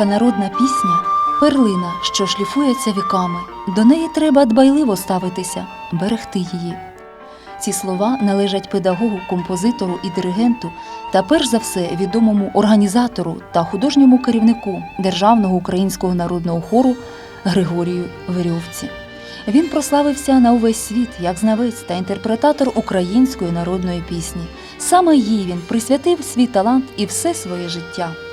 Українська народна пісня перлина, що шліфується віками. До неї треба дбайливо ставитися, берегти її. Ці слова належать педагогу, композитору і диригенту та перш за все відомому організатору та художньому керівнику Державного українського народного хору Григорію Верьовці. Він прославився на увесь світ як знавець та інтерпретатор української народної пісні. Саме їй він присвятив свій талант і все своє життя.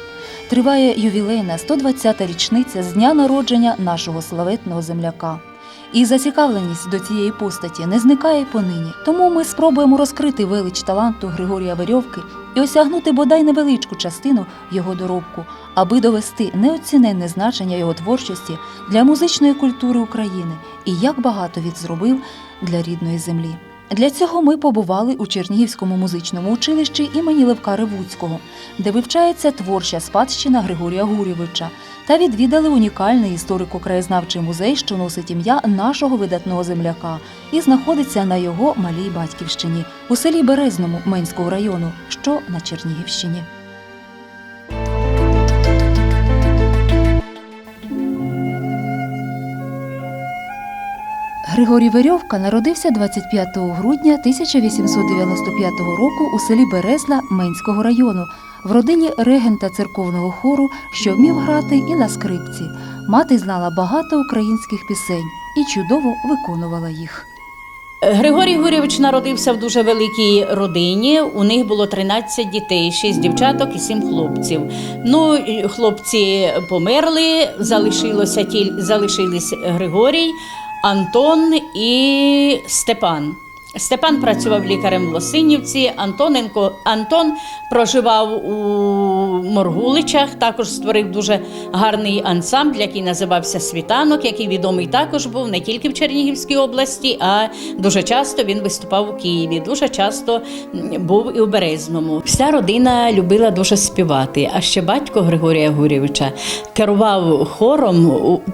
Триває ювілейна 120-та річниця з дня народження нашого славетного земляка. І зацікавленість до цієї постаті не зникає понині. Тому ми спробуємо розкрити велич таланту Григорія Верьовки і осягнути бодай невеличку частину його доробку, аби довести неоціненне значення його творчості для музичної культури України і як багато він зробив для рідної землі. Для цього ми побували у Чернігівському музичному училищі імені Левка Ревуцького, де вивчається творча спадщина Григорія Гурєвича, та відвідали унікальний історико-краєзнавчий музей, що носить ім'я нашого видатного земляка і знаходиться на його малій батьківщині у селі Березному Менського району, що на Чернігівщині. Григорій Верьовка народився 25 грудня 1895 року у селі Березла Менського району в родині регента церковного хору, що вмів грати і на скрипці. Мати знала багато українських пісень і чудово виконувала їх. Григорій Гурєвич народився в дуже великій родині. У них було 13 дітей, 6 дівчаток і 7 хлопців. Ну, хлопці померли, залишилося залишились Григорій, Антон і Степан. Степан працював лікарем в Лосинівці, Антоненко Антон проживав у Моргуличах, також створив дуже гарний ансамбль, який називався Світанок, який відомий також був не тільки в Чернігівській області, а дуже часто він виступав у Києві. Дуже часто був і у Березному. Вся родина любила дуже співати. А ще батько Григорія Гурєвича керував хором,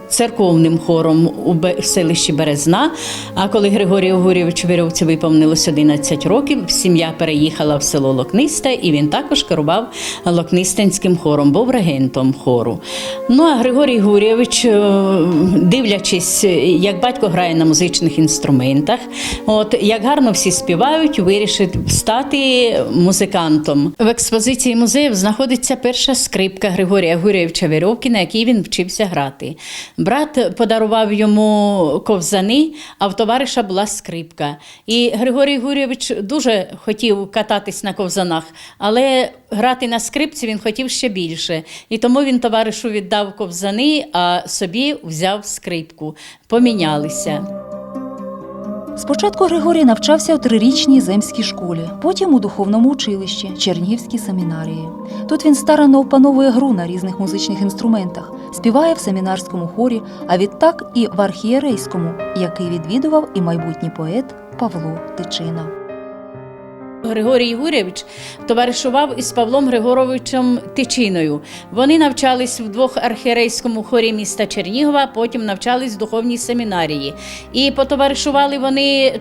церковним хором у селищі Березна. А коли Григорію Гурєвичу Вірьовці виповнилось 11 років, сім'я переїхала в село Локнисте, і він також керував Локнистинським хором, був регентом хору. Ну а Григорій Гурєвич, е, дивлячись, як батько грає на музичних інструментах, от як гарно всі співають, вирішив стати музикантом. В експозиції музею знаходиться перша скрипка Григорія Гурєвича Вірьовки, на якій він вчився грати. Брат подарував йому ковзани, а в товариша була скрипка. Григорій Гурєвич дуже хотів кататись на ковзанах, але грати на скрипці він хотів ще більше. І тому він товаришу віддав ковзани, а собі взяв скрипку. Помінялися. Спочатку Григорій навчався у трирічній земській школі, потім у духовному училищі Чернігівській семінарії. Тут він старанно опановує гру на різних музичних інструментах, співає в семінарському хорі, а відтак і в архієрейському, який відвідував і майбутній поет Павло Тичина. Григорій Гурєвич товаришував із Павлом Григоровичем Тичиною. Вони навчались в двох архірейському хорі міста Чернігова, потім навчались в духовній семінарії. І потоваришували вони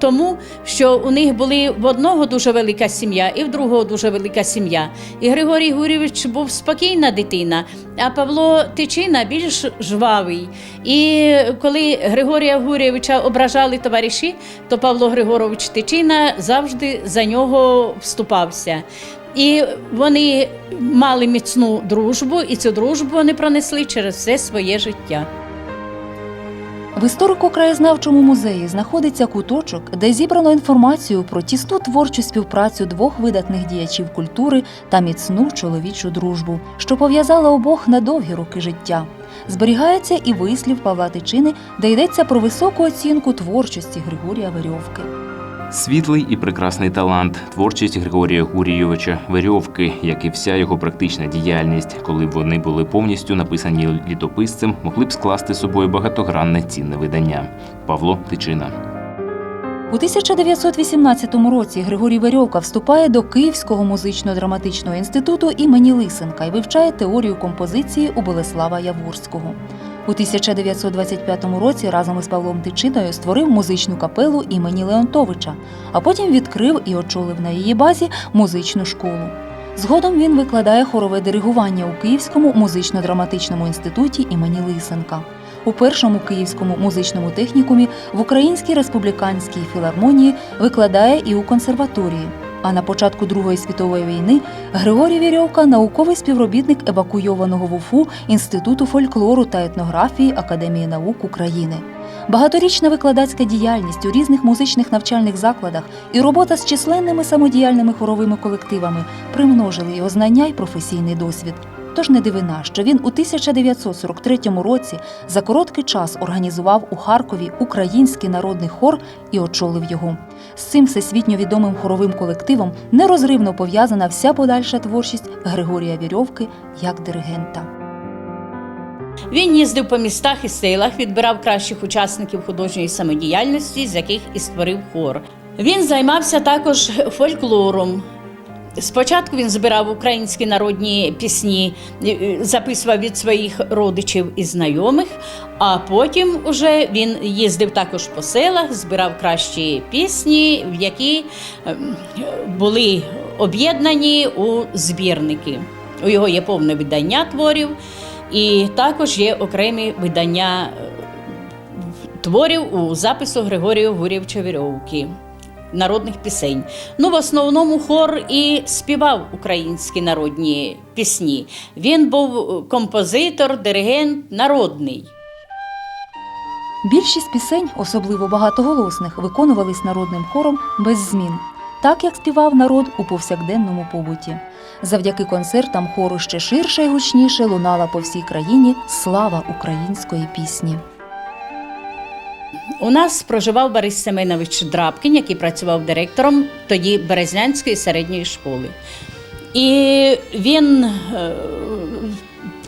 тому, що у них були в одного дуже велика сім'я і в другого дуже велика сім'я. І Григорій Гурєвич був спокійна дитина, а Павло Тичина більш жвавий. І коли Григорія Гурєвича ображали товариші, то Павло Григорович Тичина завжди за нього вступався. І вони мали міцну дружбу, і цю дружбу вони пронесли через все своє життя. В історико-краєзнавчому музеї знаходиться куточок, де зібрано інформацію про тісну творчу співпрацю двох видатних діячів культури та міцну чоловічу дружбу, що пов'язала обох на довгі роки життя. Зберігається і вислів Павла Тичини, де йдеться про високу оцінку творчості Григорія Верьовки. Світлий і прекрасний талант, творчість Григорія Гурійовича Верьовки, як і вся його практична діяльність, коли б вони були повністю написані літописцем, могли б скласти собою багатогранне цінне видання. Павло Тичина. У 1918 році Григорій Верьовка вступає до Київського музично-драматичного інституту імені Лисенка і вивчає теорію композиції у Болеслава Яворського. У 1925 році разом із Павлом Тичиною створив музичну капелу імені Леонтовича, а потім відкрив і очолив на її базі музичну школу. Згодом він викладає хорове диригування у Київському музично-драматичному інституті імені Лисенка. У першому київському музичному технікумі в Українській республіканській філармонії викладає і у консерваторії. А на початку Другої світової війни Григорій Вірьовка науковий співробітник евакуйованого в Уфу Інституту фольклору та етнографії Академії наук України. Багаторічна викладацька діяльність у різних музичних навчальних закладах і робота з численними самодіяльними хоровими колективами примножили його знання й професійний досвід. Тож не дивина, що він у 1943 році за короткий час організував у Харкові український народний хор і очолив його. З цим всесвітньо відомим хоровим колективом нерозривно пов'язана вся подальша творчість Григорія Вірьовки як диригента. Він їздив по містах і селах, відбирав кращих учасників художньої самодіяльності, з яких і створив хор. Він займався також фольклором. Спочатку він збирав українські народні пісні, е, записував від своїх родичів і знайомих, а потім уже він їздив також по селах, збирав кращі пісні, в які ем, були об'єднані у збірники. У його є повне видання творів, і також є окремі видання е, творів у запису Григорія Гурєвича Вірьовки. Народних пісень. Ну, в основному хор і співав українські народні пісні. Він був композитор, диригент народний. Більшість пісень, особливо багатоголосних, виконувались народним хором без змін, так як співав народ у повсякденному побуті. Завдяки концертам хору ще ширше й гучніше лунала по всій країні слава української пісні. У нас проживав Борис Семенович Драбкін, який працював директором тоді Березнянської середньої школи. І він е,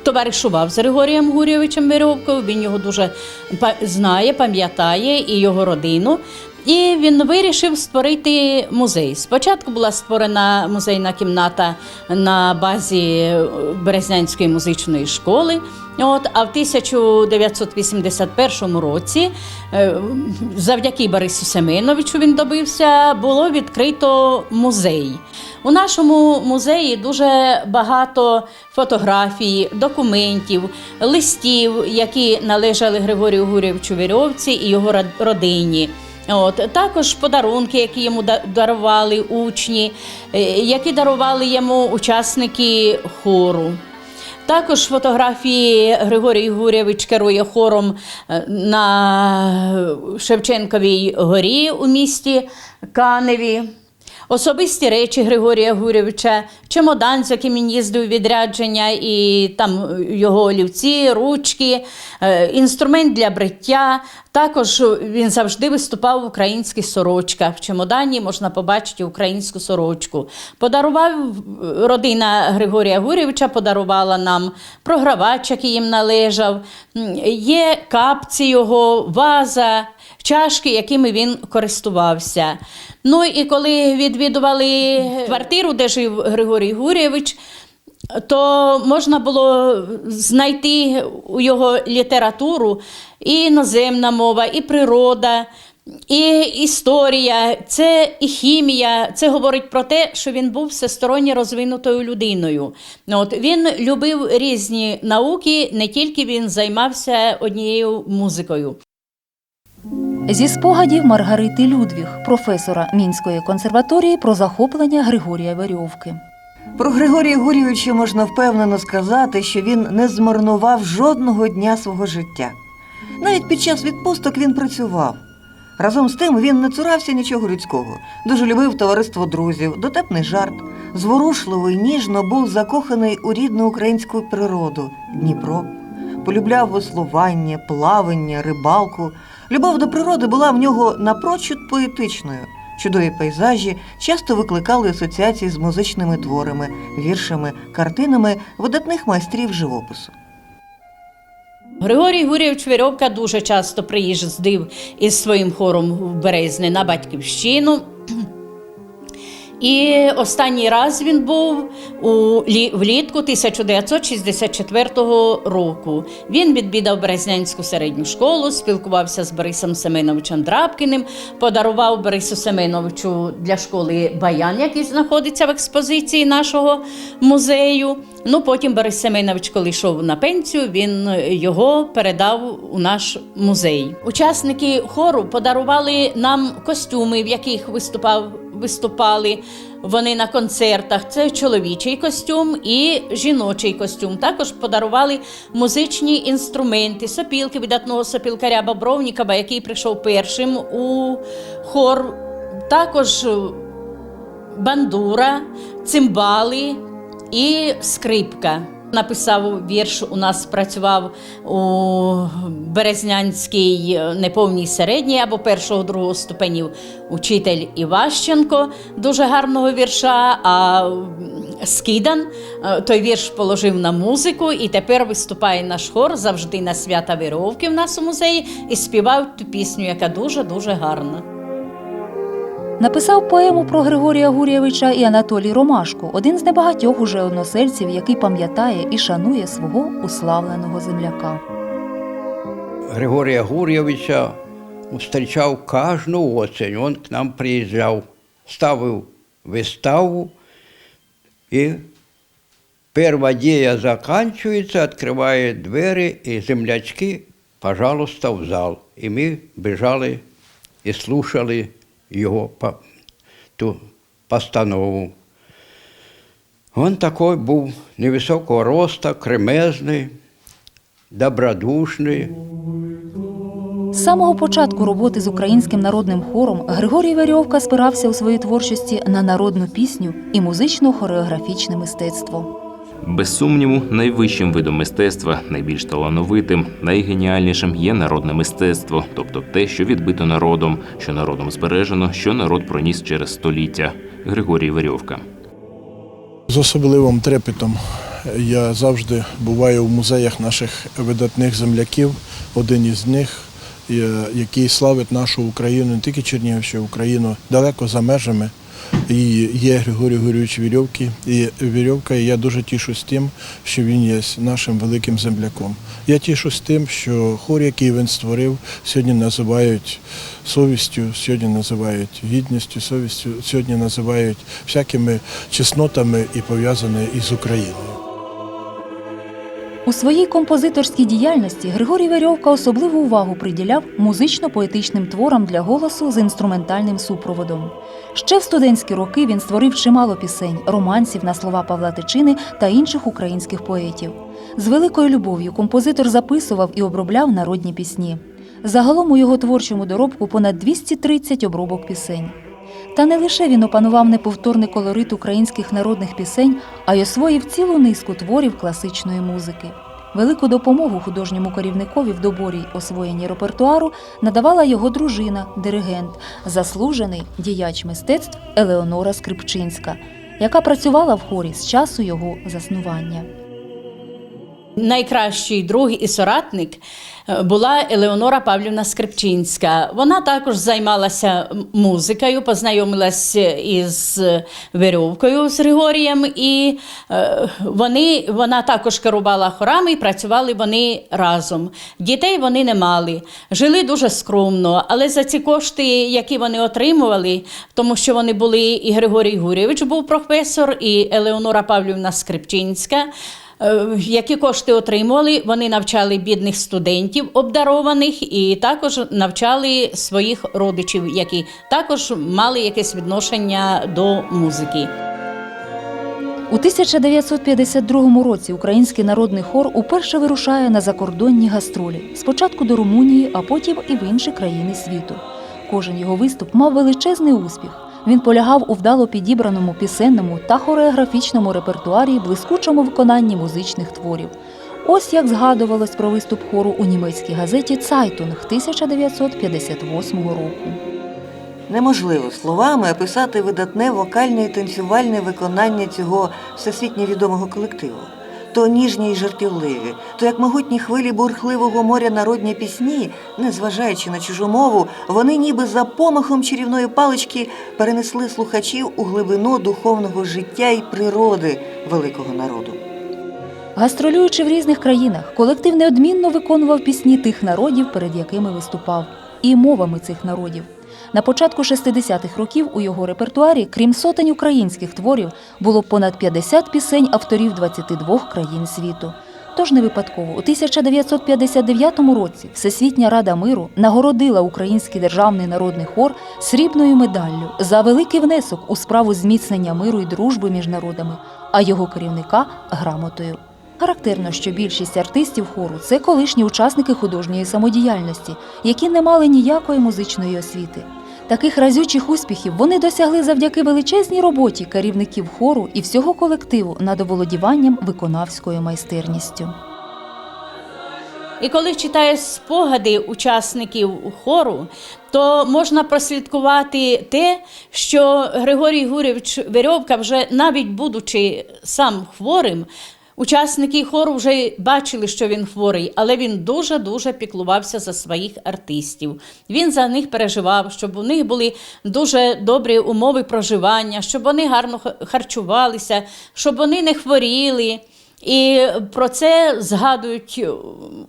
товаришував з Григорієм Гурєвичем Вірьовкою, він його дуже знає, пам'ятає і його родину. І він вирішив створити музей. Спочатку була створена музейна кімната на базі Березнянської музичної школи. От, а в 1981 році, е, завдяки Борису Семеновичу він добився, було відкрито музей. У нашому музеї дуже багато фотографій, документів, листів, які належали Григорію Гурєвичу Вірьовці і його род- родині. От також подарунки, які йому дарували учні, е, які дарували йому учасники хору. Також фотографії Григорій Гурєвич керує хором е, на Шевченковій горі у місті Каневі. Особисті речі Григорія Гурєвича, чемодан, з яким він їздив відрядження, і там його олівці, ручки, е, інструмент для бриття. Також він завжди виступав в українських сорочках. В чемодані можна побачити українську сорочку. Подарував родина Григорія Гурєвича, подарувала нам програвач, який їм належав. Є капці його, ваза, чашки, якими він користувався. Ну і коли відвідували квартиру, де жив Григорій Гурєвич, то можна було знайти у його літературу і іноземна мова, і природа, і історія, це і хімія. Це говорить про те, що він був всесторонньо розвинутою людиною. От, він любив різні науки, не тільки він займався однією музикою. Зі спогадів Маргарити Людвіг, професора Мінської консерваторії про захоплення Григорія Верьовки. Про Григорія Гурійовича можна впевнено сказати, що він не змарнував жодного дня свого життя. Навіть під час відпусток він працював. Разом з тим він не цурався нічого людського, дуже любив товариство друзів, дотепний жарт, зворушливо і ніжно був закоханий у рідну українську природу Дніпро. Полюбляв веслування, плавання, рибалку. Любов до природи була в нього напрочуд поетичною. Чудові пейзажі часто викликали асоціації з музичними творами, віршами, картинами видатних майстрів живопису. Григорій Гурєвич Вірьовка дуже часто приїздив із своїм хором в Березне на батьківщину. І останній раз він був у лі- влітку 1964 року. Він відвідав Березнянську середню школу, спілкувався з Борисом Семеновичем Драбкіним, подарував Борису Семеновичу для школи баян, який знаходиться в експозиції нашого музею. Ну потім Борис Семенович, коли йшов на пенсію, він його передав у наш музей. Учасники хору подарували нам костюми, в яких виступав, виступали вони на концертах. Це чоловічий костюм і жіночий костюм. Також подарували музичні інструменти, сопілки видатного сопілкаря Бобровнікова, який прийшов першим у хор. Також бандура, цимбали і скрипка. Написав вірш, у нас працював у Березнянській е, неповній середній або першого другого ступенів учитель Іващенко, дуже гарного вірша. А Скидан е, той вірш положив на музику, і тепер виступає наш хор завжди на свята Віровки в нас у музеї і співав ту пісню, яка дуже дуже гарна. Написав поему про Григорія Гурєвича і Анатолій Ромашко, один з небагатьох уже односельців, який пам'ятає і шанує свого уславленого земляка. Григория Гурьевича встречал каждую осень. Он к нам приезжал, ставил выставу, и первая дея заканчивается, открывает двери, и землячки, пожалуйста, в зал. И мы бежали и слушали по- ту постанову. Он такой був невисокого роста, кремезний, добродушний. З самого початку роботи з українським народним хором Григорій Верьовка спирався у своїй творчості на народну пісню і музично-хореографічне мистецтво. Без сумніву, найвищим видом мистецтва, найбільш талановитим, найгеніальнішим є народне мистецтво, тобто те, що відбито народом, що народом збережено, що народ проніс через століття. Григорій Верьовка. З особливим трепетом я завжди буваю в музеях наших видатних земляків. Один із них, е, який славить нашу Україну, не тільки Чернігівщину, Україну далеко за межами. І є Григорій Гурійович Вірьовки. І Вірьовка, і я дуже тішусь тим, що він є нашим великим земляком. Я тішусь тим, що хор, який він створив, сьогодні називають совістю, сьогодні називають гідністю, совістю, сьогодні називають всякими чеснотами і пов'язаними із Україною. У своїй композиторській діяльності Григорій Верьовка особливу увагу приділяв музично-поетичним творам для голосу з інструментальним супроводом. Ще в студентські роки він створив чимало пісень, романсів на слова Павла Тичини та інших українських поетів. З великою любов'ю композитор записував і обробляв народні пісні. Загалом у його творчому доробку понад 230 обробок пісень. Та не лише він опанував неповторний колорит українських народних пісень, а й освоїв цілу низку творів класичної музики. Велику допомогу художньому керівникові в доборі й освоєнні репертуару надавала його дружина, диригент, заслужений діяч мистецтв Елеонора Скрипчинська, яка працювала в хорі з часу його заснування. Найкращий друг і соратник е, була Елеонора Павлівна Скрипчинська. Вона також займалася музикою, познайомилася із Верьовкою з Григорієм, і е, вони, вона також керувала хорами і працювали вони разом. Дітей вони не мали, жили дуже скромно, але за ці кошти, які вони отримували, тому що вони були і Григорій Гурєвич був професор, і Елеонора Павлівна Скрипчинська. Е, Які кошти отримували, вони навчали бідних студентів обдарованих і також навчали своїх родичів, які також мали якесь відношення до музики. У 1952 році український народний хор уперше вирушає на закордонні гастролі. Спочатку до Румунії, а потім і в інші країни світу. Кожен його виступ мав величезний успіх. Він полягав у вдало підібраному пісенному та хореографічному репертуарі, блискучому виконанні музичних творів. Ось як згадувалось про виступ хору у німецькій газеті Цайтунг 1958 року. Неможливо словами описати видатне вокальне і танцювальне виконання цього всесвітньо відомого колективу. То ніжні й жартівливі, то як могутні хвилі бурхливого моря народні пісні, незважаючи на чужу мову, вони ніби за помахом чарівної палички перенесли слухачів у глибину духовного життя і природи великого народу. Гастролюючи в різних країнах, колектив неодмінно виконував пісні тих народів, перед якими виступав, і мовами цих народів. На початку 60-х років у його репертуарі, крім сотень українських творів, було понад 50 пісень авторів 22 країн світу. Тож не випадково у 1959 році Всесвітня Рада миру нагородила Український державний народний хор срібною медаллю за великий внесок у справу зміцнення миру і дружби між народами, а його керівника грамотою. Характерно, що більшість артистів хору це колишні учасники художньої самодіяльності, які не мали ніякої музичної освіти. Таких разючих успіхів вони досягли завдяки величезній роботі керівників хору і всього колективу над оволодіванням виконавською майстерністю. І коли читаєш спогади учасників хору, то можна прослідкувати те, що Григорій Гурєвич Верьовка, вже навіть будучи сам хворим, учасники хору вже бачили, що він хворий, але він дуже-дуже піклувався за своїх артистів. Він за них переживав, щоб у них були дуже добрі умови проживання, щоб вони гарно ха- харчувалися, щоб вони не хворіли. І про це згадують е,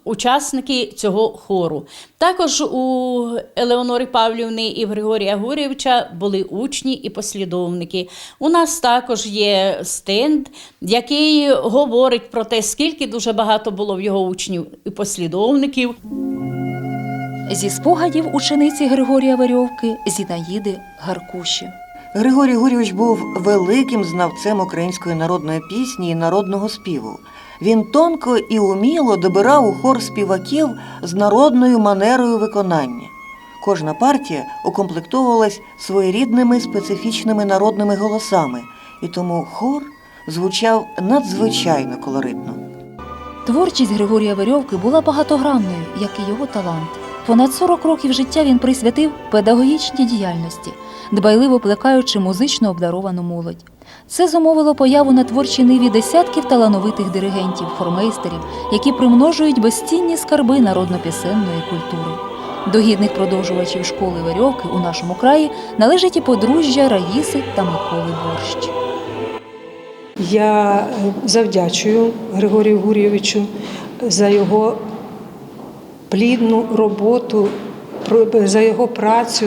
учасники цього хору. Також у Елеонори Павлівни і Григорія Гурєвича були учні і послідовники. У нас також є стенд, який говорить про те, скільки дуже багато було в його учнів і послідовників. Зі спогадів учениці Григорія Верьовки Зінаїди Гаркуші. Григорій Гурійович був великим знавцем української народної пісні і народного співу. Він тонко і уміло добирав у хор співаків з народною манерою виконання. Кожна партія укомплектовувалась своєрідними специфічними народними голосами, і тому хор звучав надзвичайно колоритно. Творчість Григорія Верьовки була багатогранною, як і його талант. Понад 40 років життя він присвятив педагогічній діяльності, дбайливо плекаючи музично обдаровану молодь. Це зумовило появу на творчій ниві десятків талановитих диригентів, хормейстерів, які примножують безцінні скарби народно-пісенної культури. До гідних продовжувачів школи Верьовки у нашому краї належить і подружжя Раїси та Миколи Борщ. Я е, завдячую Григорію Гурійовичу за його плідну роботу, за його працю,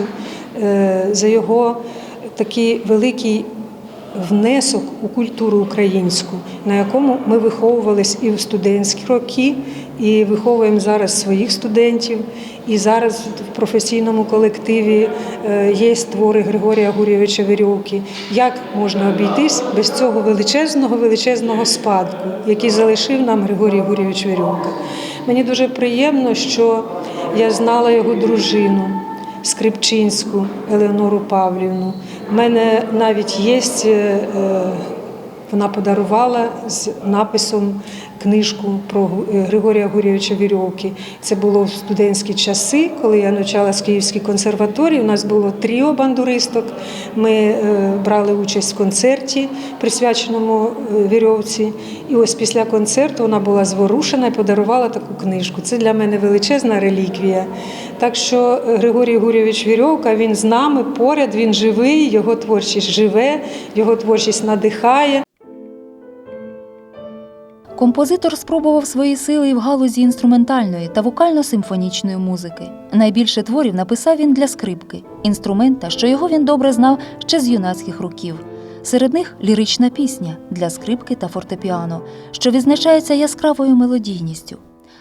е, за його такий великий внесок у культуру українську, на якому ми виховувались і в студентські роки, і виховуємо зараз своїх студентів. І зараз в професійному колективі е, є твори Григорія Гурєвича Вірьовки. Як можна обійтись без цього величезного величезного спадку, який залишив нам Григорій Гурєвич Вірьовка? Мені дуже приємно, що я знала його дружину. Скрипчинську Елеонору Павлівну. У мене навіть є, е, е, вона подарувала з написом книжку про е, Григорія Гурєвича Вірьовки. Це було в студентські часи, коли я навчалась в Київській консерваторії. У нас було тріо бандуристок. Ми е, брали участь в концерті, присвяченому е, Вірьовці. І ось після концерту вона була зворушена і подарувала таку книжку. Це для мене величезна реліквія. Так що Григорій Гурєвич Вірьовка, він з нами поряд, він живий, його творчість живе, його творчість надихає. Композитор спробував свої сили і в галузі інструментальної та вокально-симфонічної музики. Найбільше творів написав він для скрипки, інструмента, що його він добре знав ще з юнацьких років. Серед них лірична пісня для скрипки та фортепіано, що відзначається яскравою мелодійністю.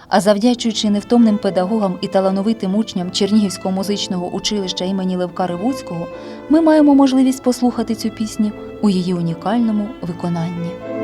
А завдячуючи невтомним педагогам і талановитим учням Чернігівського музичного училища імені Левка Ревуцького, ми маємо можливість послухати цю пісню у її унікальному виконанні.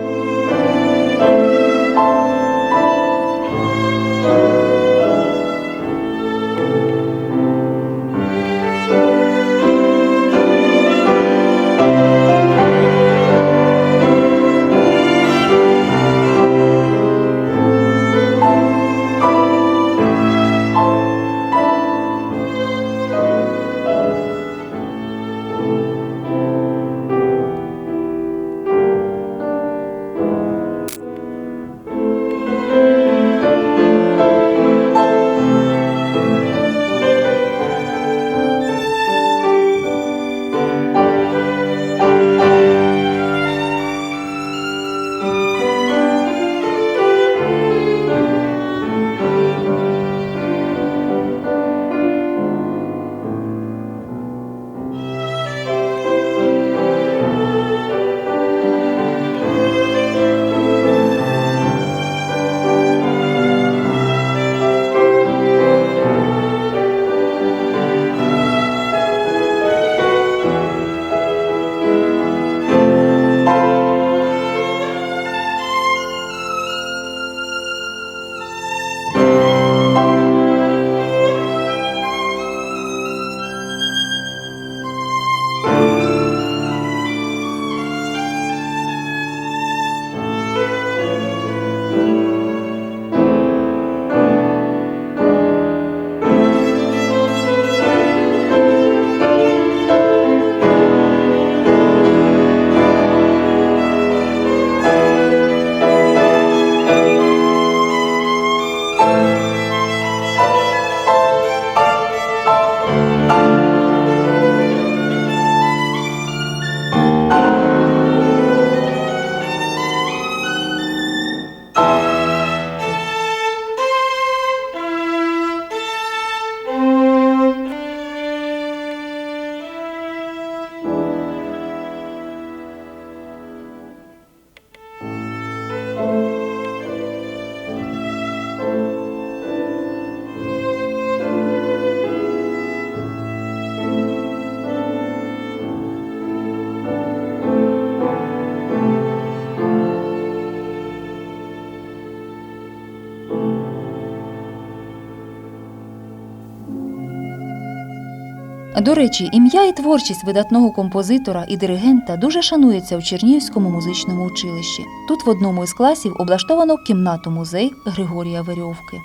До речі, ім'я і творчість видатного композитора і диригента дуже шанується у Чернігівському музичному училищі. Тут в одному із класів облаштовано кімнату музей Григорія Верьовки.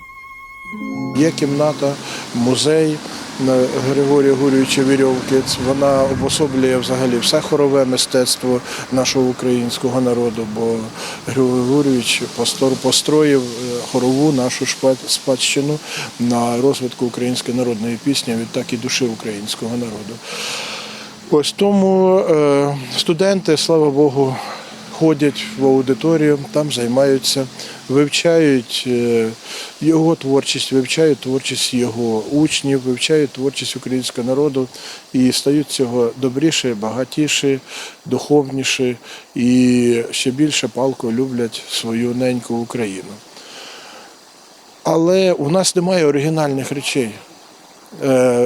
Є кімната, музей на Григорія Гурійовича Вірьовки. Вона обособлює взагалі все хорове мистецтво нашого українського народу, бо Григорій постор- построїв е, хорову нашу спадщину на розвитку української народної пісні, а відтак і душі українського народу. Ось тому е, студенти, слава Богу, ходять в аудиторію, там займаються, вивчають е, його творчість, вивчають творчість його учнів, вивчають творчість українського народу і стають цього добріше, багатіше, духовніше і ще більше палко люблять свою неньку Україну. Але у нас немає оригінальних речей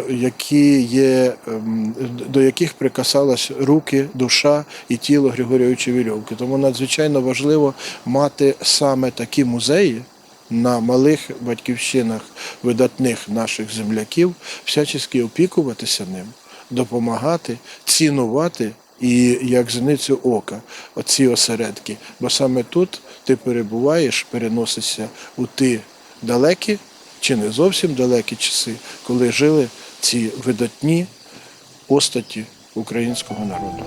які є, ем, до яких прикасалась руки, душа і тіло Григорійовича Вірьовки. Тому надзвичайно важливо мати саме такі музеї на малих батьківщинах видатних наших земляків, всячески опікуватися ним, допомагати, цінувати. І як зеницю ока, оці осередки. Бо саме тут ти перебуваєш, переносишся у ті далекі чи не зовсім далекі часи, коли жили ці видатні постаті українського народу.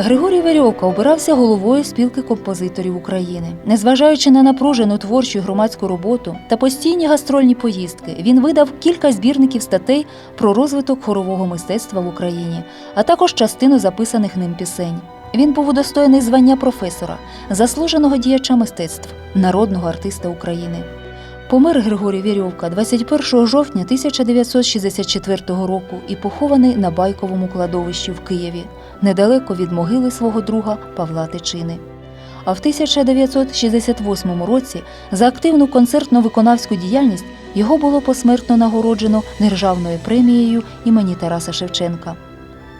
Григорій Верьовка обирався головою спілки композиторів України. Незважаючи на напружену творчу громадську роботу та постійні гастрольні поїздки, він видав кілька збірників статей про розвиток хорового мистецтва в Україні, а також частину записаних ним пісень. Він був удостоєний звання професора, заслуженого діяча мистецтв, народного артиста України. Помер Григорій Вірьовка 21 жовтня 1964 року і похований на Байковому кладовищі в Києві, недалеко від могили свого друга Павла Тичини. А в 1968 році за активну концертно-виконавську діяльність його було посмертно нагороджено державною премією імені Тараса Шевченка.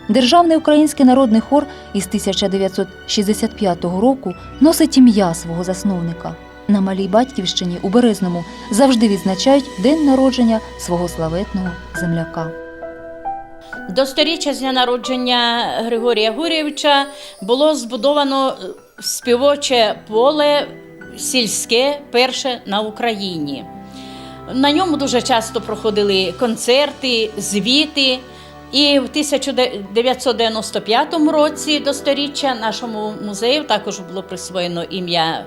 Державний український народний хор із 1965 року носить ім'я свого засновника. На малій батьківщині у Березному завжди відзначають день народження свого славетного земляка. До сторіччя з дня народження Григорія Гурєвича було збудовано співоче поле сільське перше на Україні. На ньому дуже часто проходили концерти, звіти. І в 1995 році до сторіччя нашому музею також було присвоєно ім'я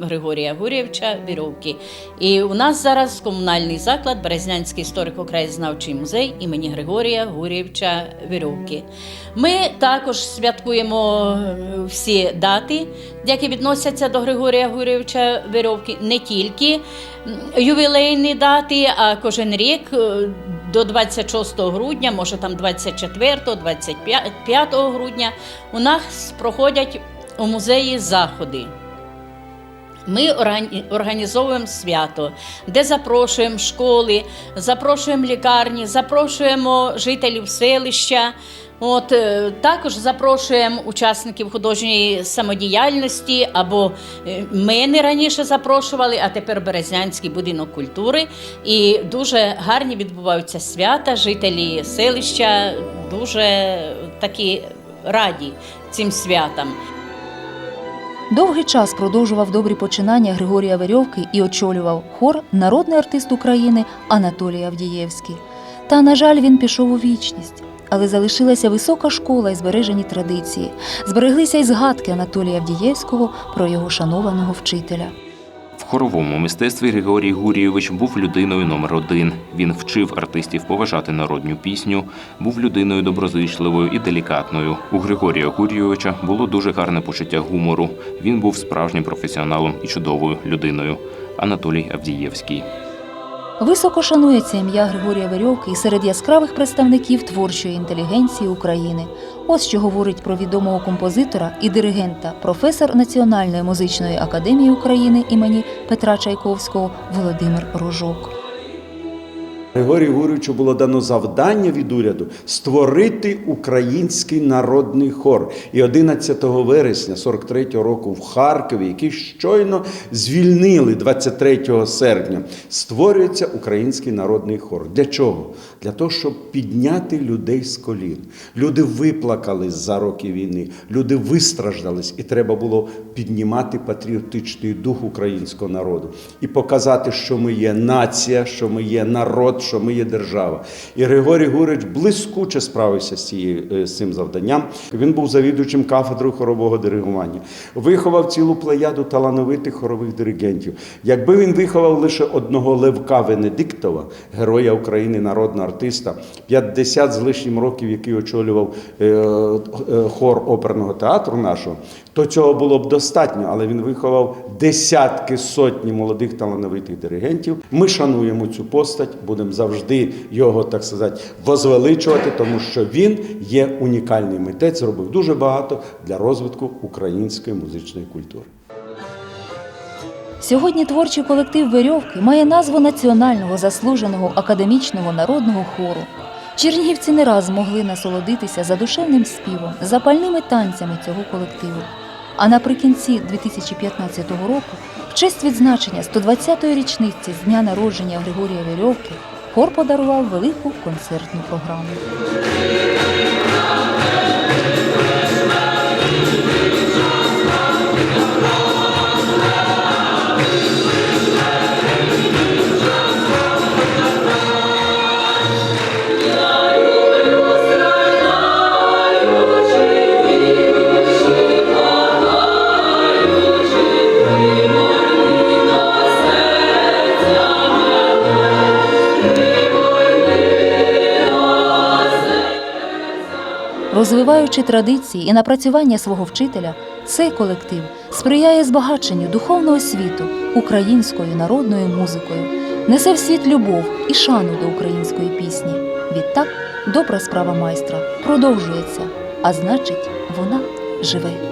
Григорія Гурєвича Вірьовки. І у нас зараз комунальний заклад Березнянський історико-краєзнавчий музей імені Григорія Гурєвича Вірьовки. Ми також святкуємо е, всі дати, які відносяться до Григорія Гурєвича Вірьовки, не тільки ювілейні дати, а кожен рік. е, До 26 грудня, може там 24, 25 грудня, у нас проходять у музеї заходи. Ми органі- організовуємо свято, де запрошуємо школи, запрошуємо лікарні, запрошуємо жителів селища. От е, також запрошуємо учасників художньої самодіяльності, або е, мене раніше запрошували, а тепер Березнянський будинок культури. І дуже гарні відбуваються свята. Жителі селища дуже такі раді цим святам. Довгий час продовжував добрі починання Григорія Верьовки і очолював хор народний артист України Анатолій Авдієвський. Та, на жаль, він пішов у вічність. Але залишилася висока школа і збережені традиції. Збереглися й згадки Анатолія Авдієвського про його шанованого вчителя. Хоровому мистецтві Григорій Гурійович був людиною номер один. Він вчив артистів поважати народню пісню, був людиною доброзичливою і делікатною. У Григорія Гурійовича було дуже гарне почуття гумору. Він був справжнім професіоналом і чудовою людиною. Анатолій Авдієвський. Високо шанується ім'я Григорія Верьовки і серед яскравих представників творчої інтелігенції України. Ось що говорить про відомого композитора і диригента, професор Національної музичної академії України імені Петра Чайковського Володимир Рожок. Григорію Гуричу було дано завдання від уряду створити український народний хор. І 11 вересня 43-го року в Харкові, який щойно звільнили 23 серпня, створюється український народний хор. Для чого? Для того, щоб підняти людей з колін. Люди виплакались за роки війни, люди вистраждались, і треба було піднімати патріотичний дух українського народу і показати, що ми є нація, що ми є народ, що ми є держава. І Григорій Гурич блискуче справився з, цією, е, з цим завданням. Він був завідувачем кафедри хорового диригування, виховав цілу плеяду талановитих хорових диригентів. Якби він виховав лише одного Левка Венедиктова, героя України, народного артиста, 50 з лишнім років, який очолював е, е, хор оперного театру нашого, то цього було б достатньо, але він виховав десятки сотні молодих талановитих диригентів. Ми шануємо цю постать, будемо завжди його, так сказати, возвеличувати, тому що він є унікальний митець, зробив дуже багато для розвитку української музичної культури. Сьогодні творчий колектив Верьовки має назву Національного заслуженого академічного народного хору. Чернігівці не раз змогли насолодитися задушевним співом, запальними танцями цього колективу. А наприкінці 2015 року, в честь відзначення 120-ї річниці з дня народження Григорія Верьовки, хор подарував велику концертну програму. Розвиваючи традиції і напрацювання свого вчителя, цей колектив сприяє збагаченню духовного світу українською народною музикою, несе в світ любов і шану до української пісні. Відтак, добра справа майстра продовжується, а значить, вона живе.